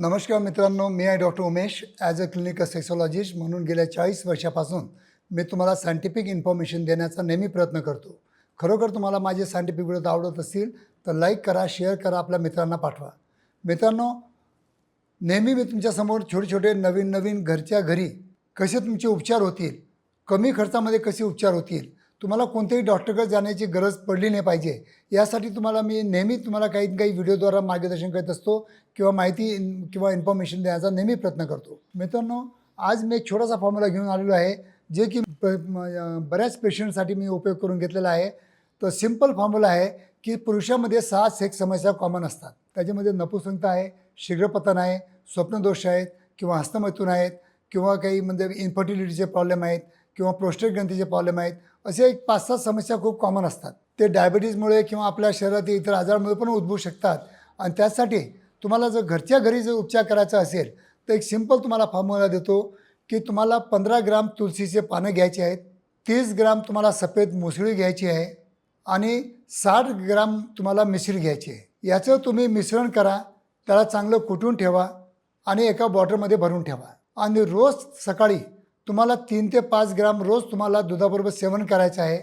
नमस्कार मित्रांनो मी आहे doctor Umesh. As a clinical sexologist म्हणून गेल्या चाळीस वर्षापासून मी तुम्हाला सायंटिफिक इन्फॉर्मेशन देण्याचा नेहमी प्रयत्न करतो. खरोखर तुम्हाला माझे सायंटिफिक व्हिडिओ आवडत असतील तर लाईक करा शेअर करा आपल्या मित्रांना पाठवा. मित्रांनो नेहमी मी तुमच्यासमोर छोटे छोटे नवीन नवीन घरच्या घरी कसे तुमचे उपचार होतील कमी खर्चामध्ये कसे उपचार होतील तुम्हाला कोणत्याही डॉक्टरकडे जाण्याची गरज पडली नाही पाहिजे. यासाठी तुम्हाला मी नेहमी तुम्हाला काही ना काही व्हिडिओद्वारा मार्गदर्शन करत असतो किंवा माहिती इन- किंवा इन्फॉर्मेशन देण्याचा नेहमी प्रयत्न करतो. मित्रांनो आज मी एक छोटासा फॉर्म्युला घेऊन आलेलो आहे जे की बऱ्याच पेशंटसाठी मी उपयोग करून घेतलेला आहे. तर सिंपल फॉर्म्युला आहे की पुरुषामध्ये सहा सेक्स समस्या कॉमन असतात. त्याच्यामध्ये नपुसंगता आहे शीघ्रपतन आहे स्वप्नदोष आहेत किंवा हस्तमैथून आहेत किंवा काही म्हणजे इन्फर्टिलिटीचे प्रॉब्लेम आहेत किंवा प्रोस्टेट ग्रंथीचे प्रॉब्लेम आहेत असे एक पाच सात समस्या खूप कॉमन असतात. ते डायबिटीजमुळे किंवा आपल्या शरीरातील इतर आजारामुळे पण उद्भवू शकतात. आणि त्यासाठी तुम्हाला जर घरच्या घरी जर उपचार करायचा असेल तर एक सिंपल तुम्हाला फॉर्म्युला देतो की तुम्हाला पंधरा ग्राम तुलसीचे पानं घ्यायचे आहेत तीस ग्राम तुम्हाला सफेद मुसळी घ्यायची आहे आणि साठ ग्राम तुम्हाला मिश्री घ्यायची आहे. याचं तुम्ही मिश्रण करा त्याला चांगलं कुटून ठेवा आणि एका बॉटलमध्ये भरून ठेवा. आणि रोज सकाळी तुम्हाला तीन ते पाच ग्राम रोज तुम्हाला दुधाबरोबर सेवन करायचं आहे.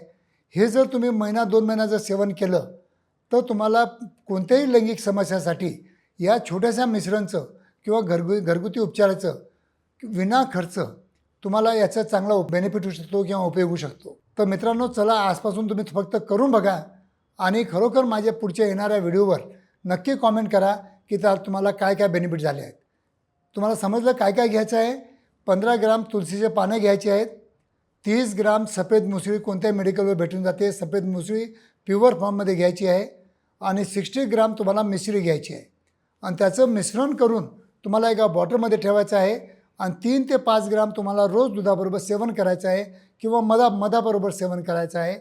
हे जर तुम्ही महिना दोन महिना जर सेवन केलं तर तुम्हाला कोणत्याही लैंगिक समस्यासाठी या छोट्याशा मिश्रणचं किंवा घरगु घरगुती उपचाराचं विना खर्च तुम्हाला याचा चांगला बेनिफिट होऊ शकतो किंवा उपयोग होऊ शकतो. तर मित्रांनो चला आजपासून तुम्ही फक्त करून बघा आणि खरोखर माझ्या पुढच्या येणाऱ्या व्हिडिओवर नक्की कॉमेंट करा की त्यात तुम्हाला काय काय बेनिफिट झाले आहेत. तुम्हाला समजलं काय काय घ्यायचं आहे? पंधरा ग्राम तुलसीचे पानं घ्यायची आहेत. तीस ग्राम सफेद मुसळी कोणत्या मेडिकलवर भेटून जाते? सफेद मुसळी प्युअर फॉर्ममध्ये घ्यायची आहे आणि सिक्स्टी ग्राम तुम्हाला मिश्री घ्यायची आहे. आणि त्याचं मिश्रण करून तुम्हाला एका बॉटलमध्ये ठेवायचं आहे आणि तीन ते पाच ग्राम तुम्हाला रोज दुधाबरोबर सेवन करायचं आहे किंवा मधा मधाबरोबर सेवन करायचं आहे.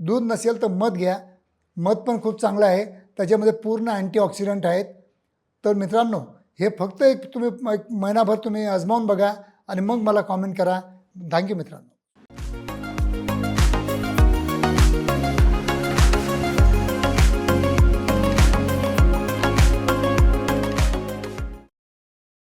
दूध नसेल तर मध घ्या. मध पण खूप चांगलं आहे. त्याच्यामध्ये पूर्ण अँटीऑक्सिडंट आहेत. तर मित्रांनो हे फक्त एक तुम्ही एक महिनाभर तुम्ही आजमावून बघा. आणि मग मला कॉमेंट करा. थँक्यू मित्रांनो.